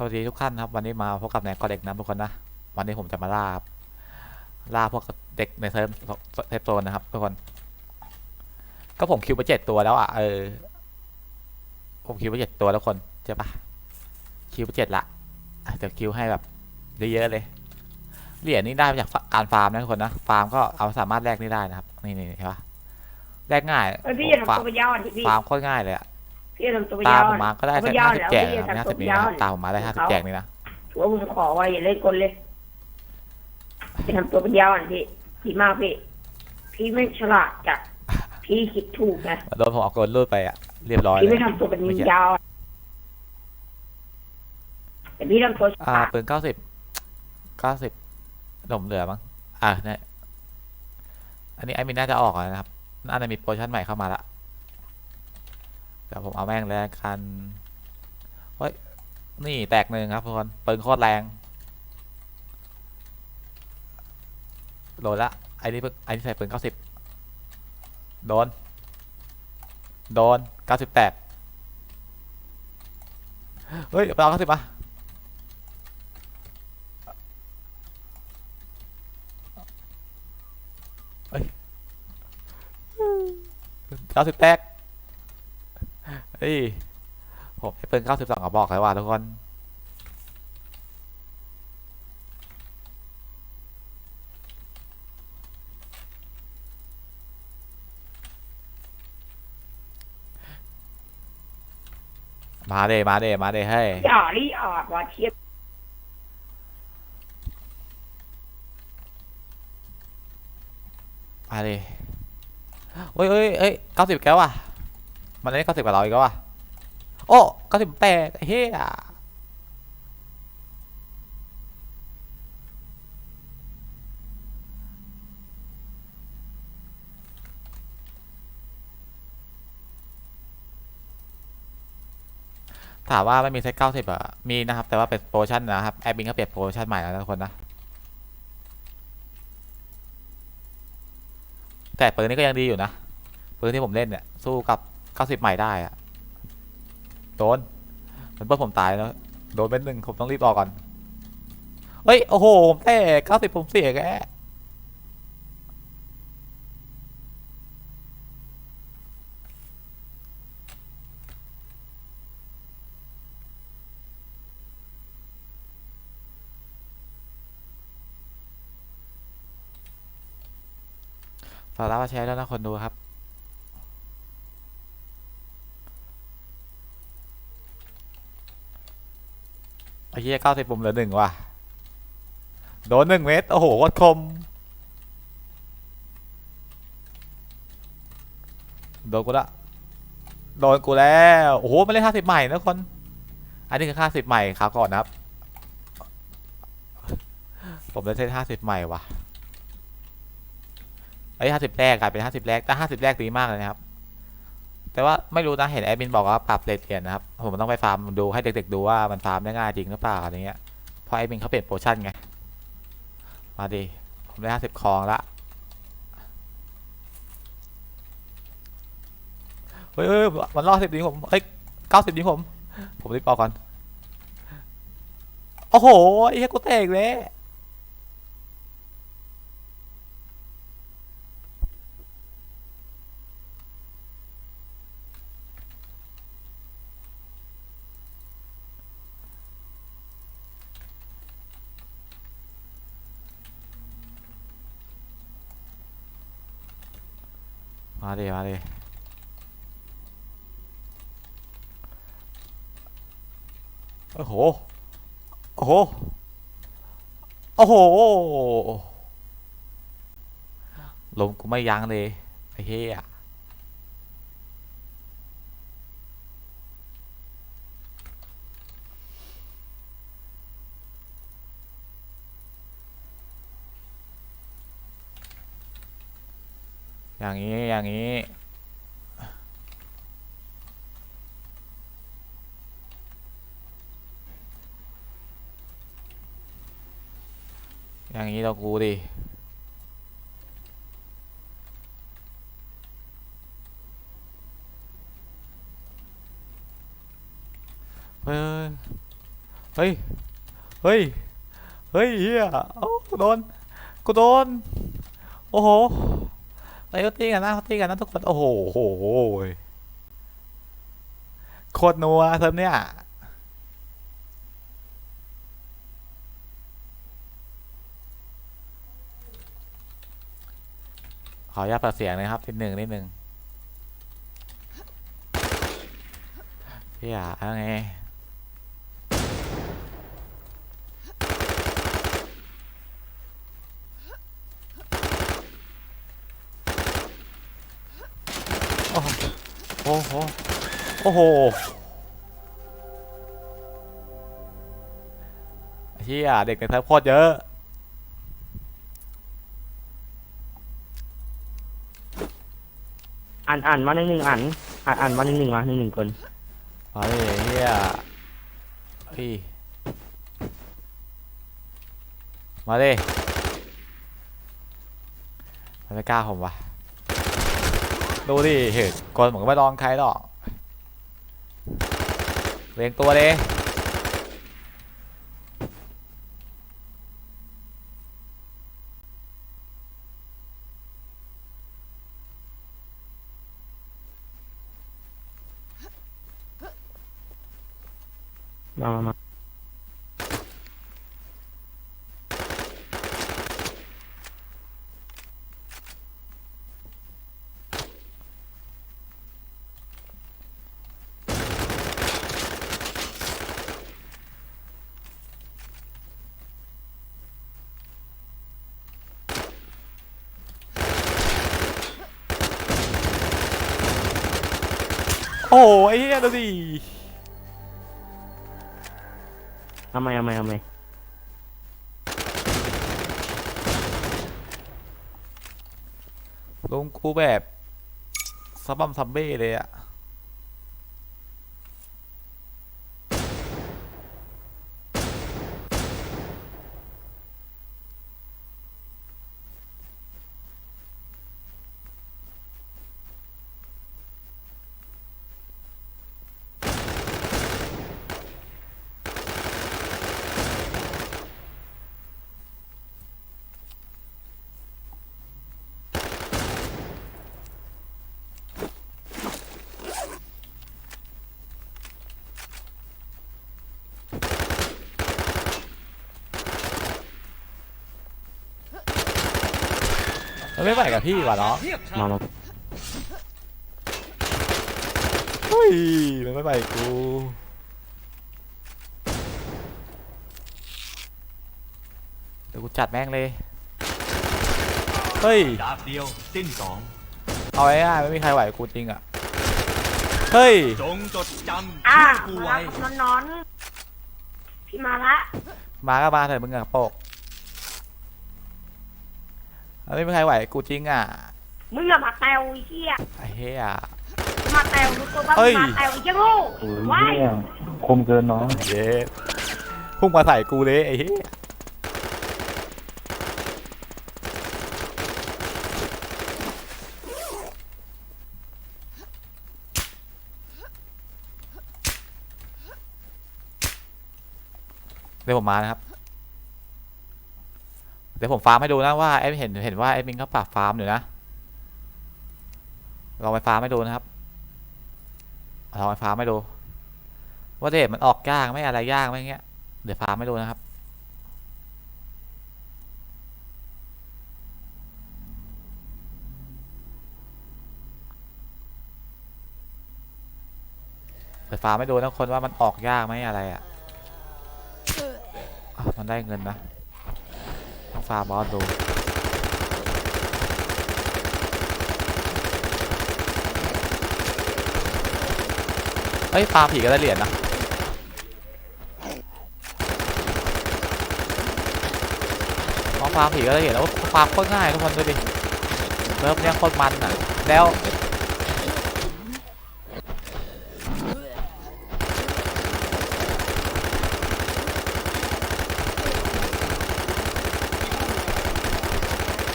สวัสดีทุกท่านครับวันนี้มาพบกับนายกอเด็กนะทุกคนนะวันนี้ผมจะมาล่าครับล่าพวกเด็กในเซิร์ฟเซฟโซนนะครับทุกคน ก็ผมคิวไปเจ็ดตัวแล้วอะเออผมคิวไปเจ็ดตัวแล้วคนใช่ปะคิวไปเจ็ดละอะเดี๋ยวคิวให้แบบเยอะๆเลยเหรียญนี่ได้มาจากการฟาร์มนะทุกคนนะฟาร์มก็เอาสามารถแลกนี่ได้นะครับนี่นี่เห็นปะแลกง่ายเอ้ยพี่อย่าทำฟาตัวร์มเป็นยาวอะพี่ฟาร์มโคตรง่ายเลยอะ พี่อย่าทำตัวเป็นาวตายผมอะมาก็ได้เอาแค่ไปยาวห้าสิบแจกแล้วนะพี่ห้าสิบจะนี้นะครับทำตัวตามผมมาได้ห้าสิบเขาแจกนี่นะถือว่าผมขอไว้อย่าเล่นกลเลยจะทำตัวเป็นยาวอะพี่ดีมากพี่ พี่ไม่ฉลาดจ้ะพี่คิดถูกนะโดนผมเอากลรูดไปอะเรียบร้อยเลพี่ยไม่ทำตัวเป็นยาวอะแต่พี่ทำตัวฉอ่าลาดปืนเก้าสิบเก้าสิบหนมเหลือมั้งอ่าเนี่ยอันนี้ไอ้มินน่าจะออกแล้วนะครับน่าจะมีโปรโมชั่นใหม่เข้ามาละ เดี๋ยวผมเอาแม่งแล้วกันเฮ้ยนี่แตกหนึ่งครับทุกคนปืนโคตรแรงโดนละไอ้นี่ไอ้นี่ใส่ปืนเก้าสิบโดน โดนเก้าสิบแตกเฮ้ยไปเอาเก้าสิบมาเก้าสิบแตก เฮ้ยผมให้ปืนเก้าสิบสองกระบอกเลยว่ะทุกคนมาเดมาเดมาเดเฮ้ยอย่ารีออกว่าเทียบมาเดเฮ้ยเฮ้ยเฮ้ยเก้าสิบแก้วว่ะ มันได้เก้าสิบกว่าเราอีกแล้วว่ะโอ้เก้าสิบแปดเฮ้ยถามว่าไม่มีเซ็ตเก้าสิบอะมีนะครับ แต่ว่าเป็นโปรโมชั่นนะครับ แอดมินก็เปลี่ยนโปรโมชั่นใหม่แล้วนะทุกคนนะ แต่ปืนนี้ก็ยังดีอยู่นะ ปืนที่ผมเล่นเนี่ย สู้กับ เก้าสิบใหม่ได้อะโดนมันเพื่อผมตายแล้วโดนเป็นหนึ่งผมต้องรีบออกก่อนเฮ้ย โอ้โห ผมแต่เก้าสิบผมเสียแกฝารับมาแชร์แล้วนะคนดูครับ เหี้ยเก้าสิบปุ่มเหลือหนึ่งว่ะ โดนหนึ่งเมตร โอ้โหวัดคม โดนกูละ โดนกูแล้ว โอ้โหมาเล่นห้าสิบใหม่นะคน อันนี้คือห้าสิบใหม่คราวก่อนนะครับ ผมได้เซตห้าสิบใหม่ว่ะไอ้ห้าสิบแรกกลายเป็นห้าสิบแรก แต่ห้าสิบแรกดีมากเลยนะครับ แต่ว่าไม่รู้นะเห็นแอดมินบอกว่าปรับเรทเหรียญนะครับ ผมต้องไปฟาร์มดูให้เด็กๆดูว่ามันฟาร์มได้ง่ายจริงหรือเปล่าอะไรเงี้ยเพราะแอดมินเขาเปลี่ยนโปรชั่นไง มาดิผมได้ห้าสิบคองละเฮ้ยมันรอสิบยิงผมเฮ้ยเก้าสิบยิงผม ผมรีบเอาก่อน โอ้โหไอ้เหี้ยกูแตกเลย มาดิมาดิโอ้โห โอ้โห โอ้โห ลมกูไม่ยั้งเลยไอ้เหี้ย อย่างนี้ อย่างนี้ อย่างนี้เรากูดิเฮ้ย เฮ้ย เฮ้ย เฮ้ยเฮียเอ้กูโดน กูโดน โอ้โห ไปก็ตีกันนะตีกันนะทุกคนโอ้โหโหโคตรนัวเซิร์ฟเนี่ยขออนุญาตเปิดเสียงนะครับนิดหนึ่งนิดหนึ่งพี่อะเอาไงโอ้โหโอ้โหโอ้โหเฮียเด็กในเซิร์ฟโคตรเยอะอ่านอ่านมาหนึ่งหนึ่งอ่านอ่านอ่านมาหนึ่งหนึ่งมาหนึ่งหนึ่งคนมาดิเฮียเฮ้ยมาดิมันไม่กล้าผมวะ ดูดิเห็นคนผมก็ไม่ลองใครหรอกเรียงตัวเลยมามา โอ้ไอ้เหี้ยดูดิทำไมทำไมทำไมลงกูแบบซับบัมซัมเบ้เลยอะ มันไม่ไหวกับพี่ว่ะเนาะมามาเฮ้ยมันไม่ไหวกับกูเดี๋ยวกูจัดแม่งเลยเฮ้ยดาบเดียวสิ้นสองเอาไว้ง่ายๆไม่มีใครไหวกับกูจริงอะเฮ้ยจงจดจำอ่าชื่อกูมาไว้ละครับนอนๆพี่มาละมาก็มาเถอะมึงอะโปกเอา ไม่มีใครไหวกับกูจริงอะมึงอย่ามาแตวไอ้เหี้ยไอ้เหี้ย มาแตวมึงตัวบ้าเฮ้ยมาแตวไอ้เจ้าโง่ไว้คมเกินน้องเย้พุ่งมาใส่กูเลยไอ้เหี้ยเดี๋ยวผมมานะครับ เดี๋ยวผมฟาร์มให้ดูนะว่าไอ้เห็นเห็นว่าไอ้มิงเขาปรับฟาร์มอยู่นะลองไปฟาร์มให้ดูนะครับลองไปฟาร์มให้ดู ว่าเดทมันออกยากไหม่อะไรยากไหมเงี้ย เดี๋ยวฟาร์มให้ดูนะครับเดี๋ยวฟาร์มให้ดูนะคนว่ามันออกยากไหมอะไรอะอะ มันได้เงินนะต้อง ฟาร์มบอสดูเอ้ยฟาร์มผีก็ได้เหรียญนะอ๋อฟาร์มผีก็ได้เหรียญแล้วฟาร์มโคตรง่ายทุกคนดูดิเริ่มเนี่ยโคตรมันอะ แล้ว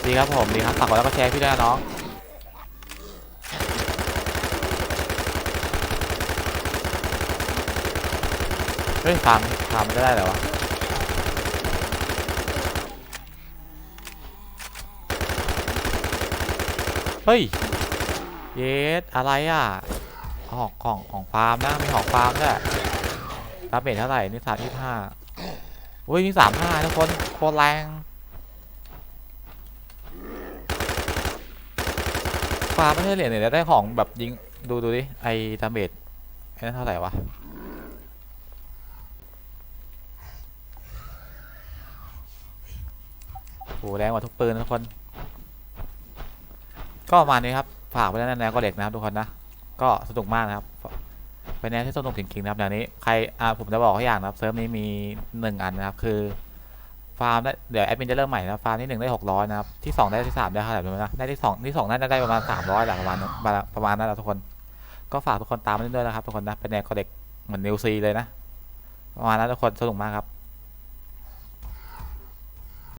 ดีครับผมดีครับฝากกดไลค์กดแชร์พี่ด้วยนะน้องเฮ้ยฟาร์มฟาร์มไม่ได้เหรอวะเฮ้ยเยสอะไรอะของของของฟาร์มนะมีของฟาร์มด้วยดาเมจเท่าไหร่นี่สามที่ห้าเฮ้ยนี่สามห้าทุกคนโคตรแรงาไม่ใช่เหรียญเนี่ยได้ของแบบยิงดูดูดิไอ้ดาเมจไอ้นั่นเท่าไหร่วะโหแรงกว่าทุกปืนทุกคน ก็ประมาณนี้ครับฝากไว้แล้วนะแนวก็เด็กนะครับทุกคนนะก็สนุกมากนะครับเป็นแนวที่สนุกจริงๆนะครับอย่างนี้ใครอ่าผมจะบอกให้อย่างนะครับเซิร์ฟนี้มีหนึ่งอันนะครับคือ ฟาร์มได้เดี๋ยวแอดมินจะเริ่มใหม่นะฟาร์มที่หนึ่งได้หกร้อยนะครับที่สองได้ที่สามได้เท่าไหร่รู้นะได้ที่สองที่สองน่าจะได้ประมาณสามร้อยหลักประมาณประมาณนั้นแหละทุกคน ก็ฝากทุกคนตามมาด้วยนะครับทุกคนนะเป็นแนวก็เด็กเหมือนนิวซีเลยนะประมาณนั้นทุกคนสนุกมากครับ